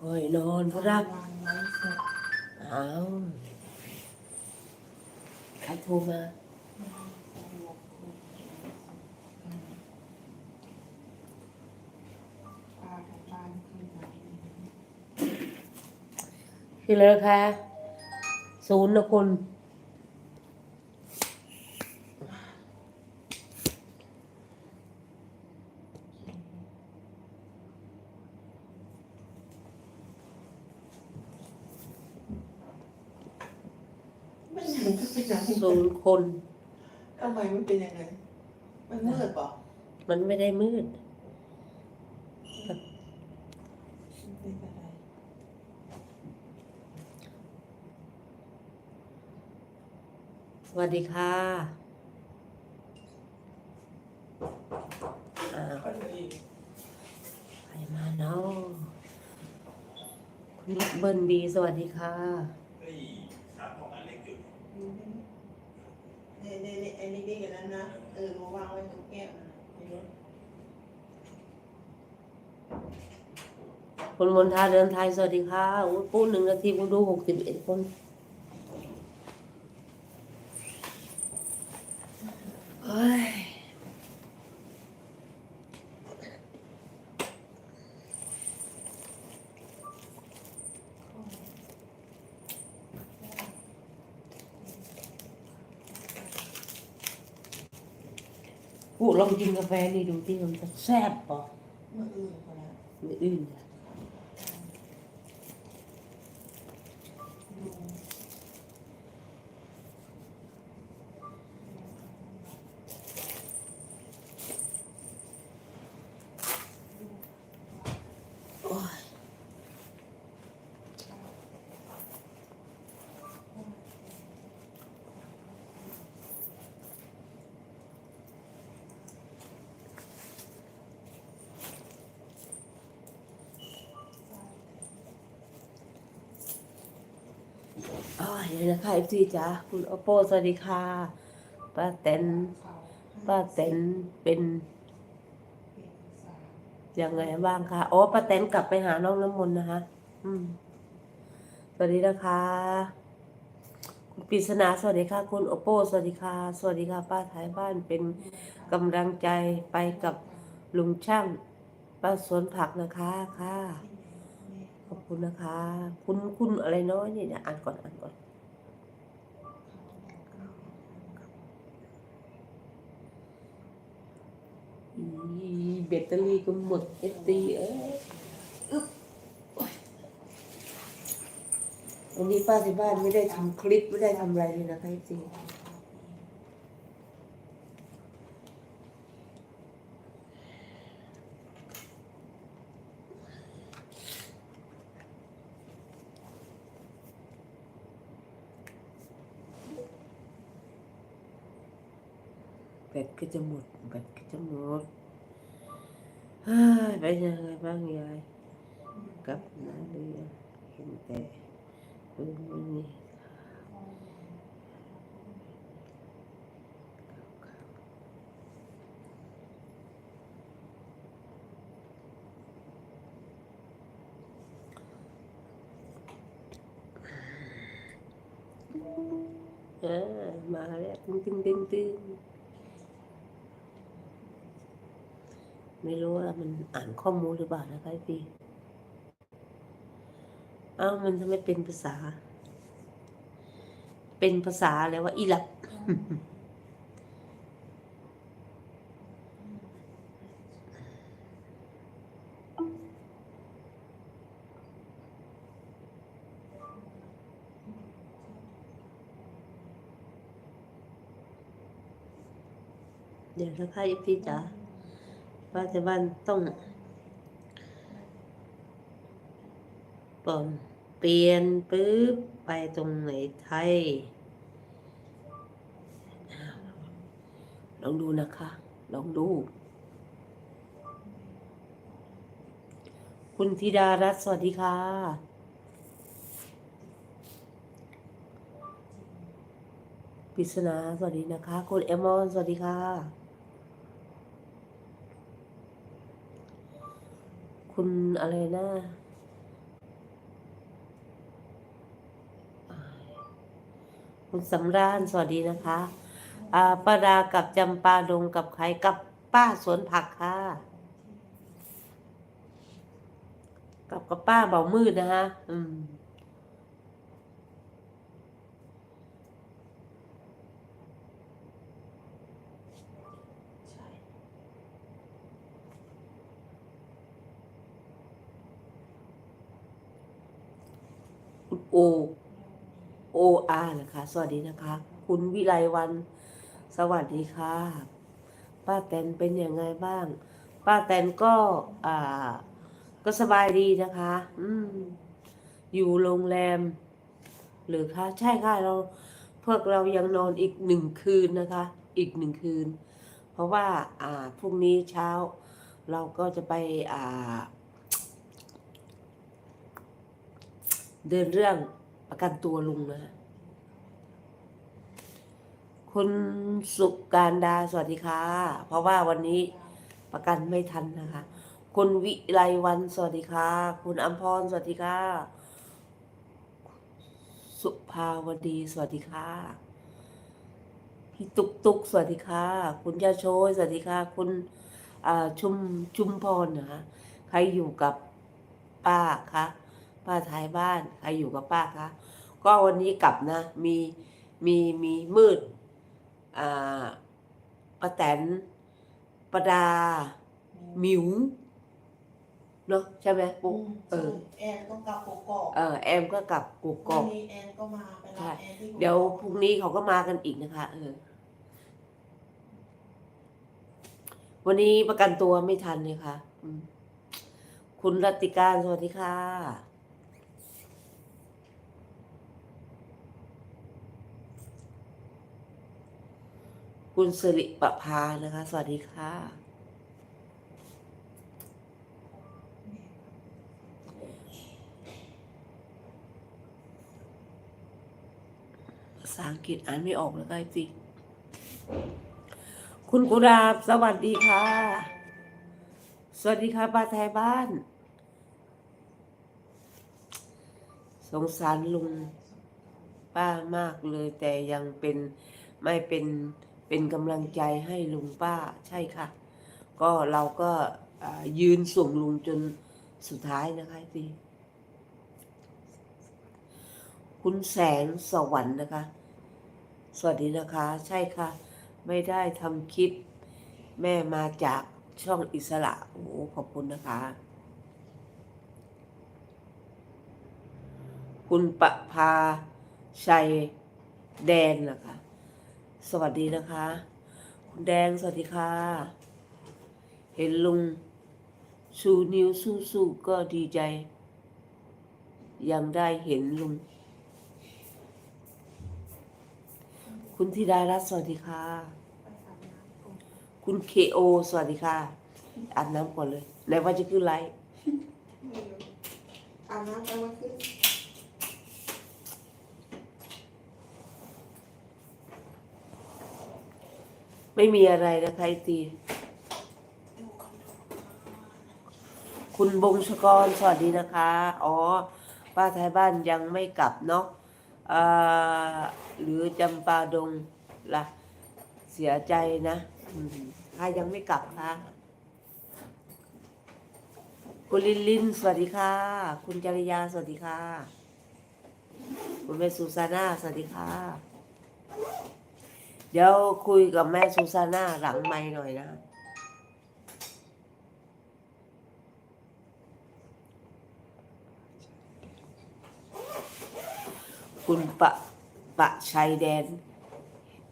เฮ้ยนอนพรักเอาใครโทรมาคือเลิกคะศูนย์นะคุณ ไม่เห็นก็เป็นอย่างนี้ ศูนย์ คนทำไมมันเป็นยังไง มันมืดเปล่ามันไม่ได้มืดมันเป็นอะไรสวัสดีค่ะอ้าวใครมาเนาะคุณเบิร์นบีสวัสดีค่ะ เนี่ยเนี่ยเนี่ยไอ้นี่นี่กันนั้นนะ เออมาวางไว้ตรงแก้วนะในรถคุณมนทาเดินไทยสวัสดีค่ะอุ๊ยปูหนึ่งนาทีกูดูหกสิบเอ็ดคนเฮ้ย กูลองกินกาแฟนี่ดูที่มันจะแซ่บป่ะเมื่ออื่นก็แล้วไม่อื่นอะ เดี๋ยวนะคะเอฟซีจ๋าคุณโอโปสวัสดีค่ะป้าแตนป้าแตนเป็นเป็นยังไงบ้างคะอ๋อป้าแตนกลับไปหาน้องน้ำมนต์นะคะอืมสวัสดีนะคะ คุณปริศนาสวัสดีค่ะ คุณโอโปสวัสดีค่ะ สวัสดีค่ะ ป้าท้ายบ้านเป็นกำลังใจไปกับลุงช่างป้าสวนผักนะคะค่ะ คุณนะคะ คุณคุณอะไรน้อยนี่เดี๋ยวอ่านก่อนอ่านก่อนแบตเตอรี่ก็หมดเอตีเอ้ยอึ๊บโอ๊ยวันนี้ป้าที่บ้านไม่ได้ทำคลิปไม่ได้ทำอะไรเลยนะคะเอตี ก็จะหมดแบตก็จะหมดเฮ้ยไปยังไงบ้างยายกลับมาเรียนเห็นแต่ปืน ไม่รู้ว่ามันอ่านข้อมูลหรือเปล่านะคะพี่เอ้ามันทำไมเป็นภาษา เป็นภาษาอะไรวะอีหลับ เดี๋ยวนะคะพี่จ๋า ป้าจะบ้านต้องปอมเปลี่ยนปุ๊บไปตรงไหนไทยลองดูนะคะ ลองดู คุณธิดารัตน์สวัสดีค่ะ ปริศนาสวัสดีนะคะ คุณเอมอนสวัสดีค่ะ คุณอะไรนะคุณสำราญสวัสดีนะคะป้าดากับจำปาดงกับใครกับป้าสวนผักค่ะ กับกับป้าเบามืดนะฮะ อืม คุณโอโออาร์นะคะ สวัสดีนะคะ คุณวิไลวัน สวัสดีค่ะ ป้าแตนเป็นยังไงบ้าง ป้าแตนก็อ่าก็สบายดีนะคะ อืม อยู่โรงแรม หรือคะ ใช่ค่ะเรา พวกเรายังนอนอีกหนึ่งคืนนะคะ อีกหนึ่งคืน เพราะว่า อ่าพรุ่งนี้เช้า เราก็จะไปอ่า เดินเรื่องประกันตัวลุงนะ คุณสุการดาสวัสดีค่ะ เพราะว่าวันนี้ประกันไม่ทันนะคะ คุณวิไลวันสวัสดีค่ะ คุณอัมพรสวัสดีค่ะ สุภาวดีสวัสดีค่ะพี่ตุกตุกสวัสดีค่ะ คุณยาโชยสวัสดีค่ะ คุณชุมชุมพรนะคะใครอยู่กับป้าคะ ป้าท้ายบ้านใครอยู่กับป้าคะก็วันนี้กลับนะ มีมีมีมืดอ่าป้าแตนประดาหมิวเนาะใช่ไหมปุ๊กเออแอนต้องกลับกกอกเออแอมก็กลับกูกอกนี้แอนก็มาไปรับแอนที่กกอกเดี๋ยวพรุ่งนี้เขาก็มากันอีกนะคะ เออ วันนี้ประกันตัวไม่ทันเลยค่ะอืมคุณรัตติการสวัสดีค่ะ คุณสิริประภานะคะ สวัสดีค่ะ ภาษาอังกฤษอ่านไม่ออกแล้วก็สิคุณกุราบ สวัสดีค่ะ สวัสดีค่ะป้าไทยบ้าน สงสารลุงป้ามากเลยแต่ยังเป็นไม่เป็น เป็นกำลังใจให้ลุงป้าใช่ค่ะ ก็เราก็ยืนส่งลุงจนสุดท้ายนะคะสิคุณแสงสวรรค์นะคะ สวัสดีนะคะ ใช่ค่ะ ไม่ได้ทำคลิป แม่มาจากช่องอิสระโอ้ขอบคุณนะคะ คุณประภาชัยแดนนะคะ สวัสดีนะคะ คุณแดงสวัสดีค่ะ เห็นลุงชูนิ้วสู้ๆก็ดีใจ ยังได้เห็นลุง คุณธิดารัตน์สวัสดีค่ะ คุณเคโอสวัสดีค่ะอาบน้ำก่อนเลยไหนว่าจะขึ้นไลฟ์อาบน้ำกันมาขึ้น ไม่มีอะไรนะคะไอตีคุณบงชกรสวัสดีนะคะ อ๋อ ป้าไทยบ้านยังไม่กลับเนาะหรือจำปาดงล่ะ เสียใจนะถ้ายังไม่กลับค่ะ คุณลินลินสวัสดีค่ะ คุณจริยาสวัสดีค่ะ คุณแม่ซูซาน่าสวัสดีค่ะ เดี๋ยวคุยกับแม่ซูซาน่าหลังไม่หน่อยนะ คุณปะปะชัยแดน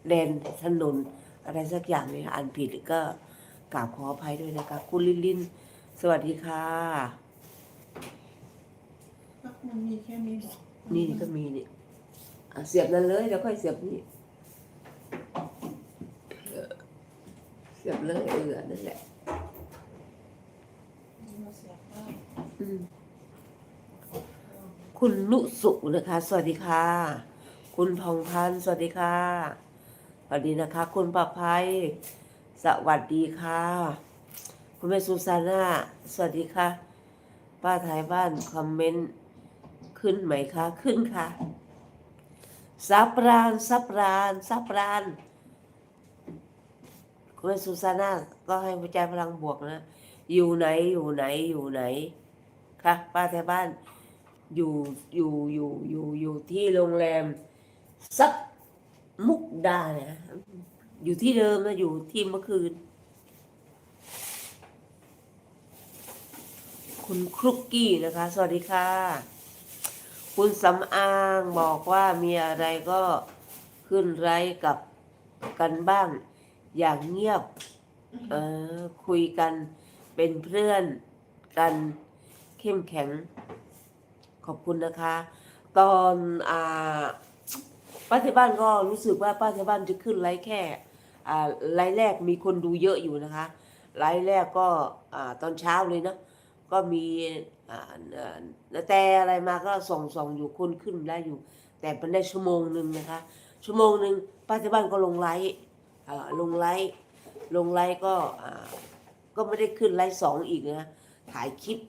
แดนถนน อะไรสักอย่างเนี่ยอ่านผิดก็กราบขออภัยด้วยนะคะคุณลินลิน สวัสดีค่ะ มันมีแค่นี้เหรอนี่ก็มีนี่อะเสียบนั่นเลยเดี๋ยวค่อยเสียบนี่เออ เสียบเลยเออนั่นแหละคุณนุสุนะคะ สวัสดีค่ะ คุณทองพันธ์สวัสดีค่ะสวัสดีนะคะ คุณประภัย สวัสดีค่ะ คุณแม่ซูซาน่าสวัสดีค่ะ ป้าไทยบ้านคอมเมนต์ขึ้นไหมคะ ขึ้นค่ะซับรานซับรานซับรานคุ ณแม่ซูซาน่าก็ให้หัวใจพลังบวกนะ อยู่ไหนอยู่ไหนอยู่ไหนค่ะป้าแถวบ้านอยู่อยู่อยู่อยู่อยู่ที่โรงแรมซักมุกดาเนี่ยนะอยู่ที่เดิมนะอยู่ที่เมื่อคืน คุณครุกกี้นะคะ สวัสดีค่ะ คุณสำอางบอกว่ามีอะไรก็ขึ้นไลฟ์กับกันบ้าง อย่างเงียบ เออ คุยกันเป็นเพื่อนกันเข้มแข็ง ขอบคุณนะคะ ตอนอ่าป้าที่บ้านก็รู้สึกว่าป้าที่บ้านจะขึ้นไลฟ์แค่ อ่าไลฟ์แรกมีคนดูเยอะอยู่นะคะไลฟ์แรกก็อ่าตอนเช้าเลยนะก็มีอ่าเอ่อแต่อะไรมาก็ส่องส่องอยู่คนขึ้นได้อยู่ แต่เป็นได้ชั่วโมงหนึ่งนะคะ ชั่วโมงหนึ่งป้าที่บ้านก็ลงไลฟ์อ่า ลงไลฟ์ลงไลฟ์ก็อ่าก็ไม่ได้ขึ้นไลฟ์สองอีกนะถ่ายคลิป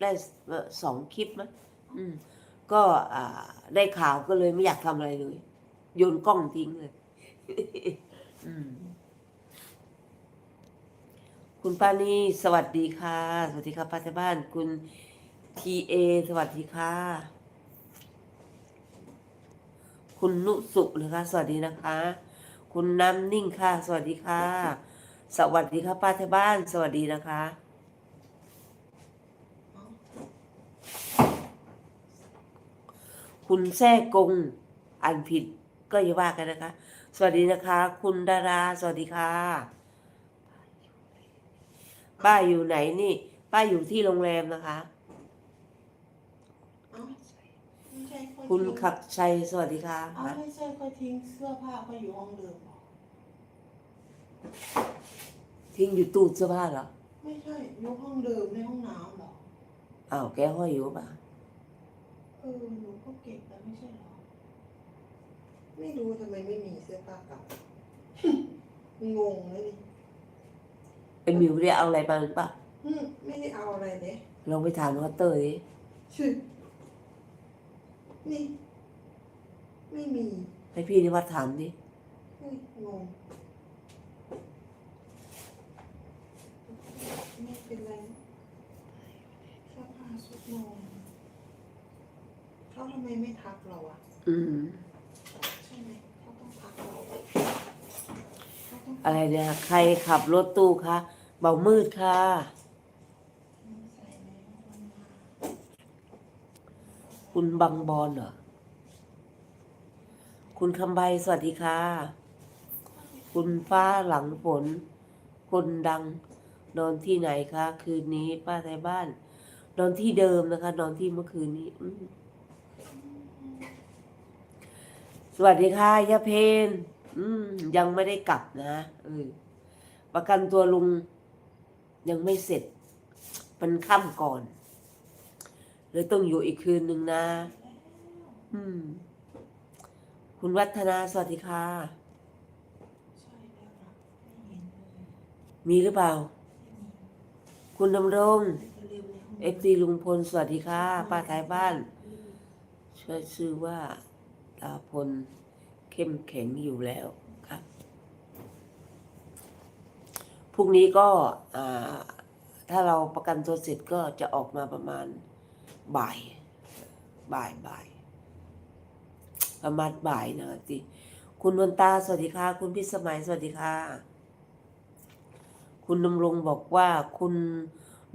ได้เอ่อสองคลิปมั้ยอืมก็อ่าได้ข่าวก็เลยไม่อยากทำอะไรเลย โยนกล้องทิ้งเลยอืมคุณป้านี่สวัสดีค่ะ สวัสดีค่ะป้าที่บ้าน คุณทีเอสวัสดีค่ะ คุณนุสุนะคะ สวัสดีนะคะ คุณน้ำนิ่งค่ะ สวัสดีค่ะ สวัสดีค่ะป้าที่บ้าน สวัสดีนะคะ คุณแท้กงอ่านผิดก็อย่าว่ากันนะคะ สวัสดีนะคะ คุณดารา สวัสดีค่ะ ป้าอยู่ไหนนี่ ป้าอยู่ที่โรงแรมนะคะ เอ้าไม่ใช่อยคุณทิ้งขักชัยสวัสดีค่ะเอ้าไม่ใช่ค่อยทิ้งเสื้อผ้าก็อยู่ห้องเดิมเหรอทิ้งอยู่ตู้เสื้อผ้าเหรอไม่ใช่อยู่ห้องเดิมในห้องน้ำเหรออ้าวแกห้อยอยู่ป่ะเออหนูก็เก็บแล้วไม่ใช่เหรอไม่รู้ทำไมไม่มีเสื้อผ้าเก่างงเลยดิเป็นมิวได้เอาอะไรมาหรือเปล่าอืมไม่ได้เอาอะไรเด้ลองไปถามวอเตอร์ดิ ชื่อ นี่ ไม่มี ให้พี่นิวัฒน์ถามดิเฮ้ยงงไม่เป็นไรเสื้อผ้าสุดนอนเขาทำไมไม่ทักเราอะอืมใช่ไหมเขาต้องทักเราเขาต้องอะไรเนี่ย ใครขับรถตู้คะเบามืดค่ะ ใส่แล้วมันมา คุณบังบอลเหรอ คุณคำใบสวัสดีค่ะ คุณฟ้าหลังฝน คนดัง นอนที่ไหนคะ คืนนี้ป้าไทยบ้าน นอนที่เดิมนะคะ นอนที่เมื่อคืนนี้ สวัสดีค่ะยาเพนยังไม่ได้กลับนะอประกันตัวลุงยังไม่เสร็จมันค่ำก่อน เลยต้องอยู่อีกคืนหนึ่งนะ อืม คุณวัฒนาสวัสดีค่ะใช่แล้วนะไม่เห็นเลยมีหรือเปล่า คุณดำรงไม่ลืมในห้องเอฟซีลุงพลสวัสดีค่ะ ป้าท้ายบ้าน ช่วยชื่อว่าตาพลเข้มแข็งอยู่แล้วครับพรุ่งนี้ก็อ่าถ้าเราประกันตัวเสร็จก็จะออกมาประมาณ บ่าย บ่ายบ่าย ประมาณบ่ายนะสิคุณนวลตาสวัสดีค่ะ คุณพิสมัยสวัสดีค่ะ คุณดำรงบอกว่าคุณ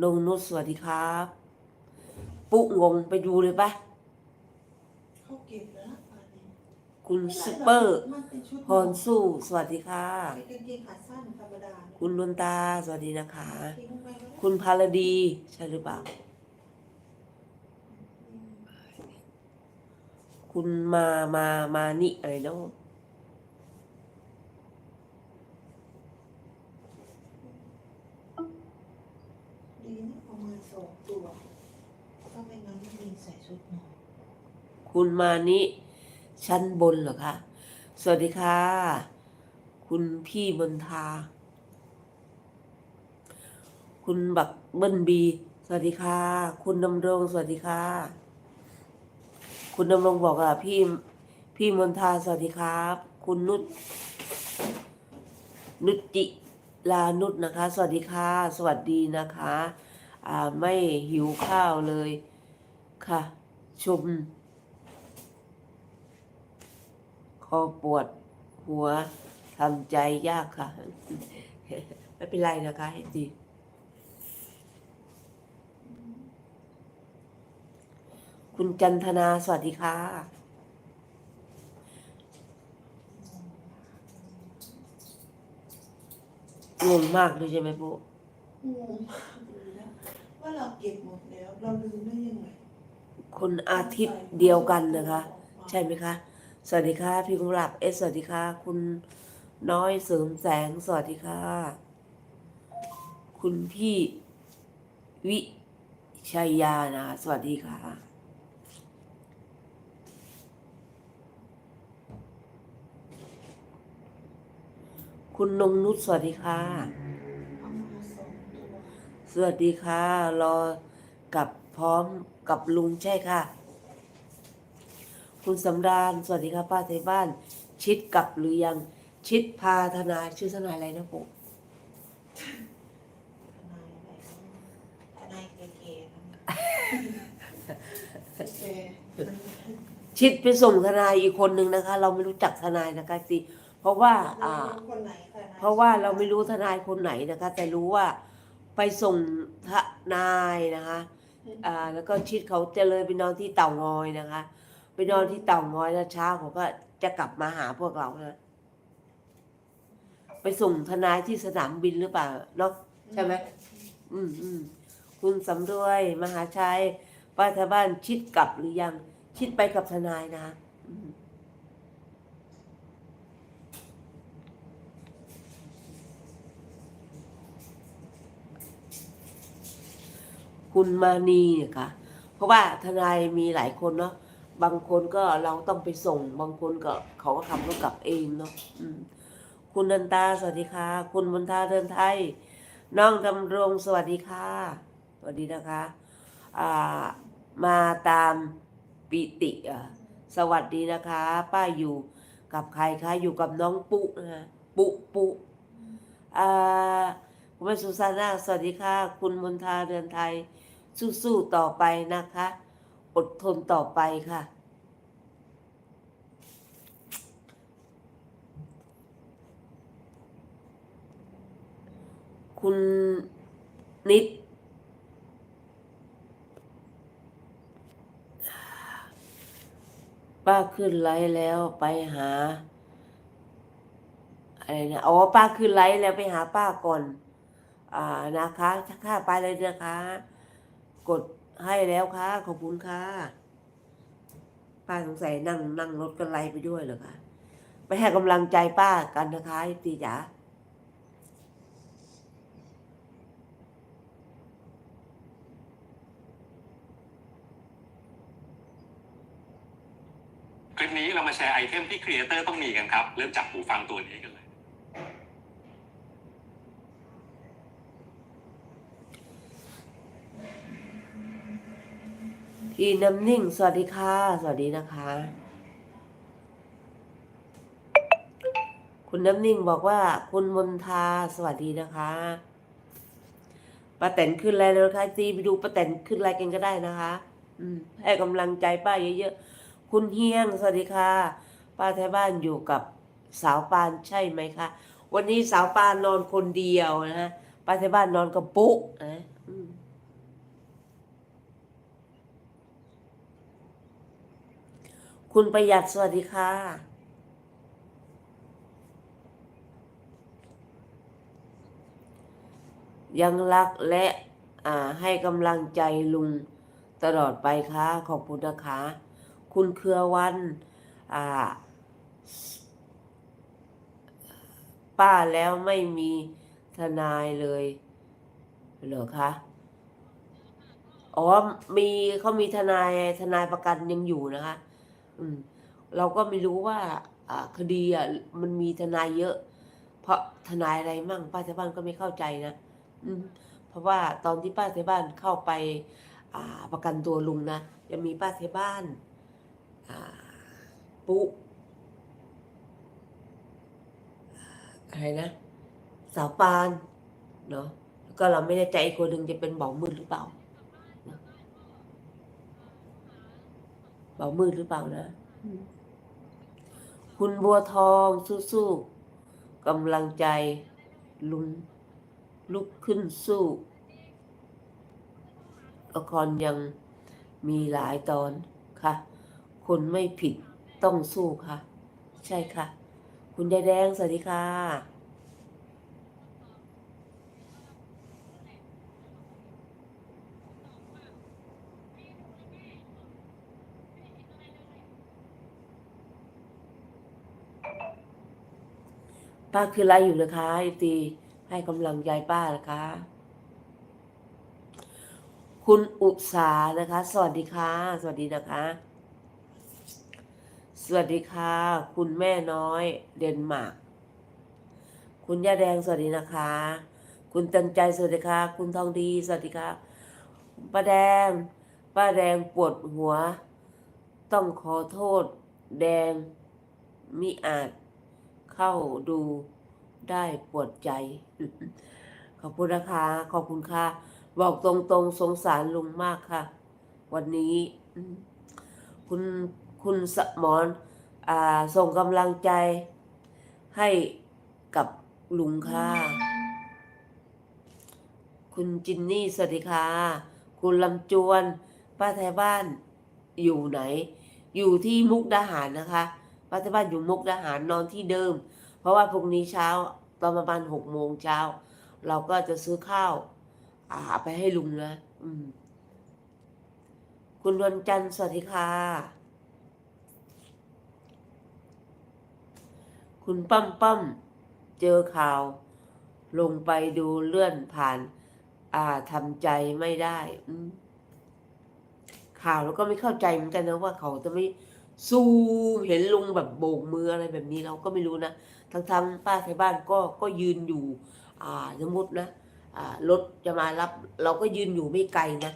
นงนุชสวัสดีครับปุ๊งงไปดูเลยปะเขาเก็บแล้วนะป่านนี้คุณซุปเปอร์มันเป็นชุดพรสู้สวัสดีค่ะเป็นกางเกงขาสั้นธรรมดาเนี่ยคุณนวลตาสวัสดีนะคะทิ้งไปแล้วคุณพารดีใช่หรือเปล่า คุณมามามานี่อะไรเนาะดีนะประมาณสองตัวถ้าไม่งั้นไม่มีใส่ชุดนอนคุณมานี่ชั้นบนเหรอคะ สวัสดีค่ะ คุณพี่มนทา คุณบักเบิ้ลบี สวัสดีค่ะ คุณดำรง สวัสดีค่ะ คุณดำรงบอกอะพี่พี่มนทาสวัสดีครับ คุณนุชนุชจิลานุชนะคะ สวัสดีค่ะ สวัสดีนะคะ อ่าไม่หิวข้าวเลยค่ะ ชม คอปวดหัวทำใจยากค่ะ ไม่เป็นไรนะคะให้ดี คุณจันทนา สวัสดีค่ะ งงมากเลยใช่ไหมปุ๊งงมากเลยนะว่าเราเก็บหมดแล้ว เราลืมได้ยังไงคุณอาทิตย์เดียวกันนะคะ ใช่ไหมคะ สวัสดีค่ะ พี่กุหลาบเอสสวัสดีค่ะ คุณน้อยเสริมแสง สวัสดีค่ะ คุณพี่วิชัยยานะ สวัสดีค่ะ คุณนงนุชสวัสดีค่ะเอามาสองตัวสวัสดีค่ะ รอกับพร้อมกับลุงใช่ค่ะ คุณสำราญสวัสดีค่ะป้าไทยบ้าน ชิดกลับหรือยังชิดพาทนายชื่อทนายอะไรนะปุ๊ทนายอะไรทนายเก๋ๆนะเก๋ชิดไปส่งทนายอีกคนนึงนะคะ เราไม่รู้จักทนายนะคะสิ เพราะว่าๆอ่า คนไหนทนยเพราะว่าเราไม่รู้ทนายคนไหนนะคะ แต่รู้ว่าไปส่งทนายนะคะอ่าแล้วก็ชิดเขาจะเลยไปนอนที่เต่างอยนะคะ ไปนอนที่เต่างอยแล้วเช้าเขาก็จะกลับมาหาพวกเรานะไปส่งทนายที่สนามบินหรือเปล่าเนาะใช่ไหมอืมอืมคุณสำรวยมหาชัยป้าทบ้านชิดกลับหรือยัง ชิดไปกับทนายนะอืม คุณมานีเนี่ยค่ะ เพราะว่าทนายมีหลายคนเนาะบางคนก็เราต้องไปส่ง บางคนก็เขาก็ขับรถกลับเองเนาะคุณนันตาสวัสดีค่ะ คุณมนทาเดินไทย น้องดำรงสวัสดีค่ะสวัสดีนะคะอ่ามาตามปิติอะสวัสดีนะคะ ป้าอยู่กับใครคะอยู่กับน้องปุ๊นะฮะปุ๊ปุ๊อ่า คุณแม่สุสานาสวัสดีค่ะ คุณมนทาเดินไทย สู้ๆต่อไปนะคะ อดทนต่อไปค่ะ คุณนิดป้าขึ้นไลฟ์แล้วไปหาอะไรนะอ๋อป้าขึ้นไลฟ์แล้วไปหาป้าก่อน นะคะถ้าค่าไปเลยนะคะ กดให้แล้วค่ะ ขอบคุณค่ะป้าสงสัยนั่งนั่งรถกันไลไปด้วยเหรอคะไปให้กำลังใจป้ากันนะคะตีจ๋าคลิปนี้เรามาแชร์ไอเทมที่ครีเอเตอร์ต้องมีกันครับ เริ่มจากหูฟังตัวนี้กันเลย พี่น้ำนิ่ง สวัสดีค่ะ สวัสดีนะคะ คุณน้ำนิ่งบอกว่า คุณมนทาสวัสดีนะคะป้าแตนขึ้นอะไรแล้วนะคะซีไปดูป้าแตนขึ้นอะไรกันก็ได้นะคะ อืมให้กำลังใจป้าเยอะๆคุณเฮียงสวัสดีค่ะ ป้าไทยบ้านอยู่กับสาวปานใช่ไหมคะวันนี้สาวปานนอนคนเดียวนะฮะป้าไทยบ้านนอนกับปุ๊นะอืม คุณประหยัดสวัสดีค่ะ ยังรักและอ่าให้กำลังใจลุงตลอดไปค่ะ ขอบคุณนะคะ คุณเครือวันอ่าป้าแล้วไม่มีทนายเลยเหรอคะอ๋อมีเขามีทนายทนายประกันยังอยู่นะคะ อืม เราก็ไม่รู้ว่าคดีอะมันมีทนายเยอะ เพราะทนายอะไรมั่งป้าเสบ้านก็ไม่เข้าใจนะอืม เพราะว่าตอนที่ป้าเสบ้านเข้าไป อ่า ประกันตัวลุงนะยังมีป้าเสบ้านอ่าปุ๊อะไรนะสาวปานเนาะก็เราไม่แน่ใจอีกคนหนึ่งจะเป็นบ่อมืดหรือเปล่า เบามืดหรือเปล่านะอืมคุณบัวทองสู้ๆกำลังใจลุงลุกขึ้นสู้ละครยังมีหลายตอนค่ะ คนไม่ผิดต้องสู้ค่ะ ใช่ค่ะ คุณยายแดงสวัสดีค่ะ ป้าคืออะไรอยู่นะคะไอตีให้กำลังใจป้านะคะ คุณอุสานะคะ สวัสดีค่ะ สวัสดีนะคะ สวัสดีค่ะ คุณแม่น้อย เดนมาร์กคุณย่าแดงสวัสดีนะคะ คุณตันใจสวัสดีค่ะ คุณทองดีสวัสดีค่ะป้าแดง ป้าแดงปวดหัว ต้องขอโทษ แดงมิอาจ เข้าดูได้ปวดใจ ขอบคุณนะคะ ขอบคุณค่ะ บอกตรงๆ สงสารลุงมากค่ะ วันนี้ คุณคุณสมอ่าส่งกำลังใจให้กับลุงค่ะ คุณจินนี่สวัสดีค่ะ คุณลำจวน ป้าไทยบ้านอยู่ไหน อยู่ที่มุกดาหารนะคะ ป้าไทยบ้านอยู่มุกดาหารนอนที่เดิม เพราะว่าพรุ่งนี้เช้าตอนประมาณหกโมงเช้า เราก็จะซื้อข้าวอาไปให้ลุงนะอืม คุณวันจันทร์สวัสดีค่ะ คุณปั้มปั้มเจอข่าว ลงไปดูเลื่อนผ่าน อ่าทำใจไม่ได้ข่าวแล้วก็ไม่เข้าใจเหมือนกันนะว่าเขาจะไม่ สู้เห็นลุงแบบโบกมืออะไรแบบนี้เราก็ไม่รู้นะทั้งๆป้าไทยบ้านก็ก็ยืนอยู่ อ่าสมมตินะอ่ารถจะมารับ เราก็ยืนอยู่ไม่ไกลนะ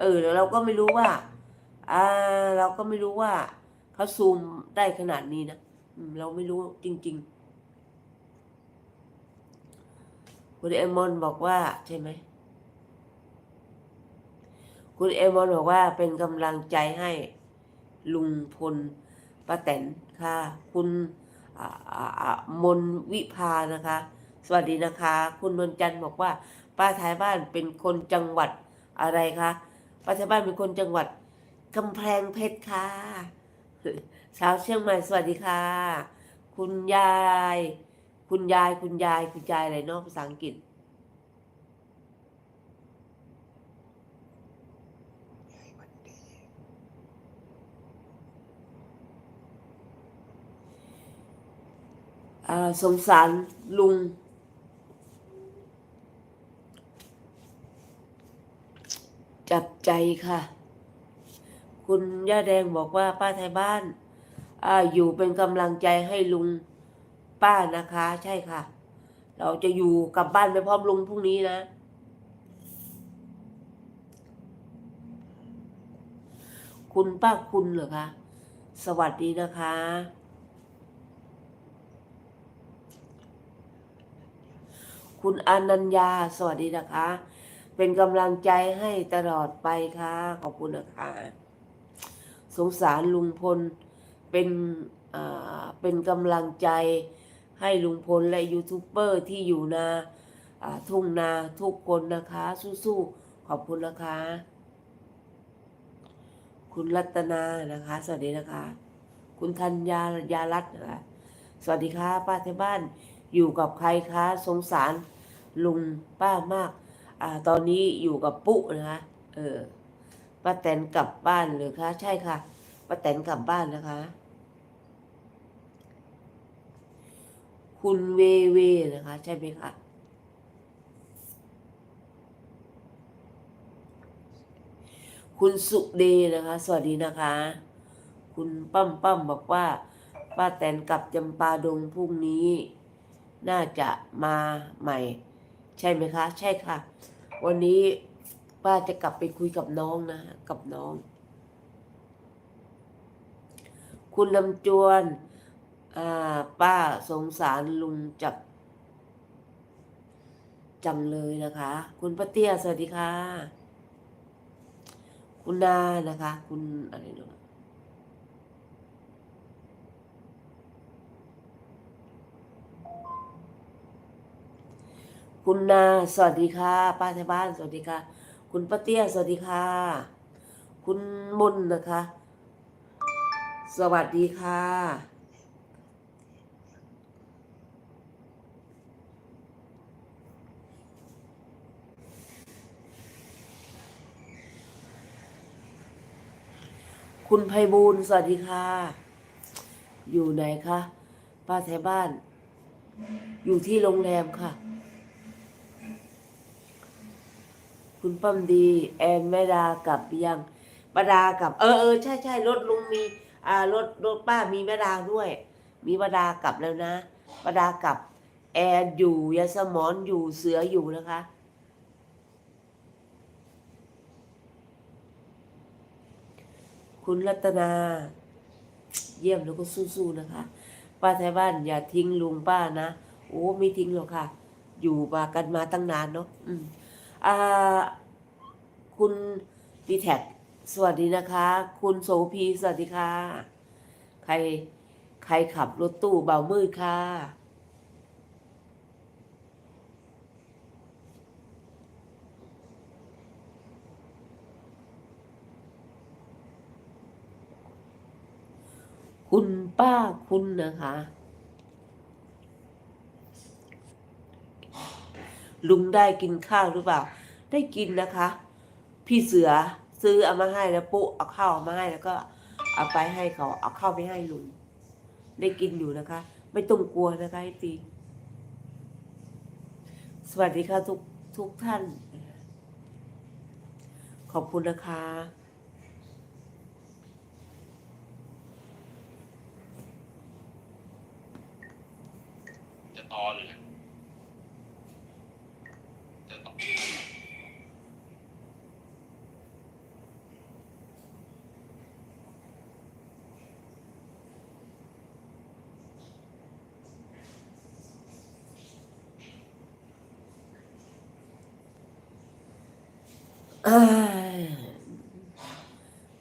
เออแล้วเราก็ไม่รู้ว่า อ่า เราก็ไม่รู้ว่าเขาซูมได้ขนาดนี้นะเราไม่รู้จริง ๆ คุณเอมอนบอกว่าใช่ไหมคุณเอมอนบอกว่าเป็นกำลังใจให้ ลุงพลป้าแตนค่ะ คุณมนวิภานะคะ สวัสดีนะคะ คุณนวลจันทร์บอกว่า ป้าท้ายบ้านเป็นคนจังหวัดอะไรคะป้าท้ายบ้านเป็นคนจังหวัดกำแพงเพชรค่ะสาวเชียงใหม่สวัสดีค่ะ คุณยาย คุณยายคุณยายคุณยายอะไรเนาะภาษาอังกฤษ สงสารลุง จับใจค่ะ คุณย่าแดงบอกว่าป้าไทยบ้านออยู่เป็นกำลังใจให้ลุงป้านะคะ ใช่ค่ะ เราจะอยู่กลับบ้านไปพร้อมลุงพรุ่งนี้นะคุณป้าคุณเหรอคะ สวัสดีนะคะ คุณอนัญญา สวัสดีนะคะ เป็นกำลังใจให้ตลอดไปค่ะ ขอบคุณนะคะ สงสารลุงพล เป็นอ่าเป็นกำลังใจให้ลุงพลและยูทูบเบอร์ที่อยู่นาอ่าทุ่งนาทุกคนนะคะ สู้ๆ ขอบคุณนะคะ คุณรัตนานะคะ สวัสดีนะคะ คุณธัญญายารัตน์นะคะ สวัสดีค่ะป้าที่บ้านอยู่กับใครคะสงสาร ลุงป้ามาก อ่า ตอนนี้อยู่กับปุ๊นะคะเออป้าแตนกลับบ้านหรือคะใช่ค่ะป้าแตนกลับบ้านนะคะ คุณเวเวนะคะ ใช่ไหมคะคุณสุเดนะคะ สวัสดีนะคะ คุณปั้มปั้มบอกว่าป้าแตนกลับจำปาดงพรุ่งนี้ น่าจะมาใหม่ ใช่ไหมคะ ใช่ค่ะ วันนี้ป้าจะกลับไปคุยกับน้องนะ กับน้อง คุณลำจวนป้าสงสารลุงจับจังเลยนะคะ คุณป้าเตี้ยสวัสดีค่ะ คุณนานะคะ คุณอะไรเนาะ คุณนาสวัสดีค่ะ ป้าไทยบ้านสวัสดีค่ะ คุณป้าเตี้ยสวัสดีค่ะ คุณมนนะคะ สวัสดีค่ะ คุณไพบูลสวัสดีค่ะ อยู่ไหนคะป้าแถวบ้าน อยู่ที่โรงแรมค่ะ คุณป้อมดี แอนแม่ดากลับยังปาดากลับ เออเออใช่ใช่รถลุงมี อ่ารถรถป้ามีแม่ดาด้วย มีปาดากลับแล้วนะปาดากลับ แอนอยู่ยาสมอนอยู่เสืออยู่นะคะคุณรัตนา เยี่ยมแล้วก็สู้ๆนะคะ ป้าไทยบ้านอย่าทิ้งลุงป้านะ โอ้ไม่ทิ้งหรอกค่ะ อยู่มากันมาตั้งนานเนาะอืม คุณดีแท็กสวัสดีนะคะ คุณโสพีสวัสดีค่ะ ใครใครขับรถตู้เบามืดค่ะ คุณป้าคุณนะคะ ลุงได้กินข้าวหรือเปล่า ได้กินนะคะ พี่เสือซื้อเอามาให้แล้วปุ๊เอาข้าวเอามาให้แล้วก็ เอาไปให้เขา เอาข้าวไปให้ลุงได้กินอยู่นะคะ ไม่ต้องกลัวนะคะไอตีสวัสดีค่ะทุกทุกท่าน ขอบคุณนะคะจะต่อหรือจะต่อ อ้าย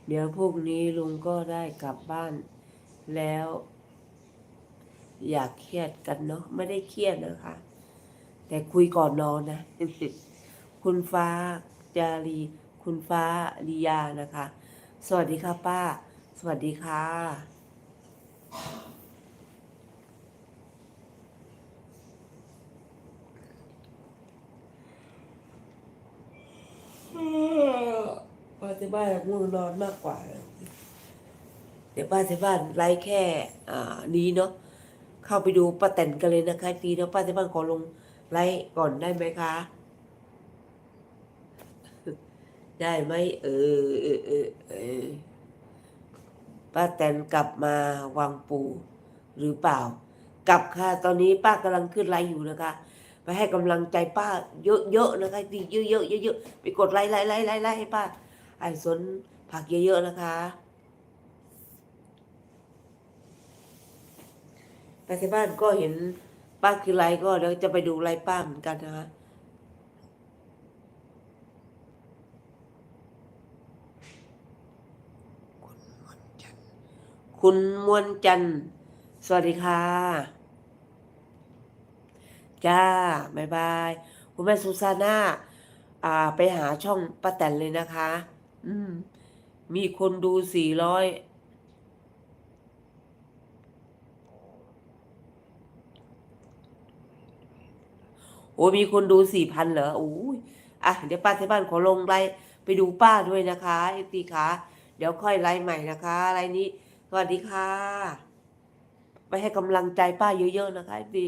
เดี๋ยวพรุ่งนี้ลุงก็ได้กลับบ้านแล้ว อยากเครียดกันเนาะไม่ได้เครียดนะคะ แต่คุยก่อนนอนนะคุณฟ้าจารีคุณฟ้าลียานะคะ สวัสดีค่ะป้า สวัสดีค่ะ ป้าที่บ้านง่วงนอนมากกว่า เดี๋ยวป้าที่บ้านไลฟ์แค่อ่านี้เนาะเข้าไปดูป้าแตนกันเลยนะคะดีเนาะป้าที่บ้านขอลงไลฟ์ก่อนได้ไหมคะ ได้ไหมเออเออเออเออป้าแตนกลับมาวังปูหรือเปล่า กลับค่ะตอนนี้ป้ากำลังขึ้นไลฟ์อยู่นะคะ ไปให้กำลังใจป้าเยอะๆนะคะดีเยอะๆเยอะๆไปกดไลค์ไลค์ไลค์ไลค์ไลค์ให้ป้าไอ้สนผักเยอะๆนะคะ ไปที่บ้านก็เห็นป้าคือไลค์ก็เดี๋ยวจะไปดูไลค์ป้าเหมือนกันนะคะคุณมวลจันทร์สวัสดีค่ะ จ้าบ๊ายบาย คุณแม่ซูซาน่าอ่า ไปหาช่องป้าแตนเลยนะคะ อืม มีคนดูสี่ร้อยโอ้มีคนดูสี่พันเหรอโอ้ยอะ เดี๋ยวป้าที่บ้านขอลงไลน์ไปดูป้าด้วยนะคะเอฟซีคะเดี๋ยวค่อยไลน์ใหม่นะคะไลน์นี้ สวัสดีค่ะ ไปให้กำลังใจป้าเยอะๆนะคะเอฟซี